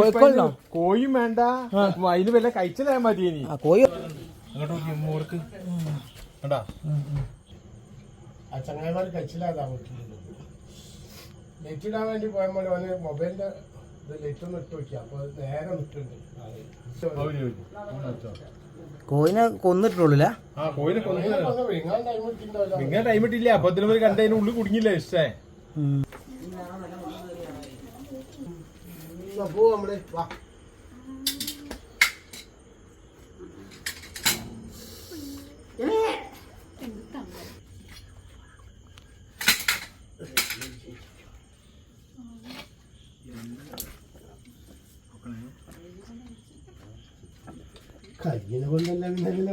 കോഴിക്കോളിനോ കോയും വേണ്ട. അതിന് വല്ല കഴിച്ചതാ മതി ഇനി. കോഴി അങ്ങോട്ട് നോക്കി മൂർക്ക് കണ്ടാ? ആ ചങ്ങായിമാർ കഴിച്ചില്ലാതാ നെറ്റ് ഇടാൻ വേണ്ടി പോയപ്പോൾ അവന് മൊബൈലിന്റെ നെറ്റ് ഒന്ന് ഇട്ട് നോക്കി അപ്പൊ നേരെ നിൽക്കുന്നുണ്ട്. കോയിനെ കൊന്നിട്ടുള്ളൂല്ലേ? ആ കോയിനെ കൊന്നിട്ടില്ല അപ്പൊ കണ്ടതിനുള്ളിൽ കുടുങ്ങില്ല ഇഷ്ടേ? പോ നമ്മൾ വാ. കയ്യിനെ കൊണ്ടല്ല പിന്നെ എങ്ങനെ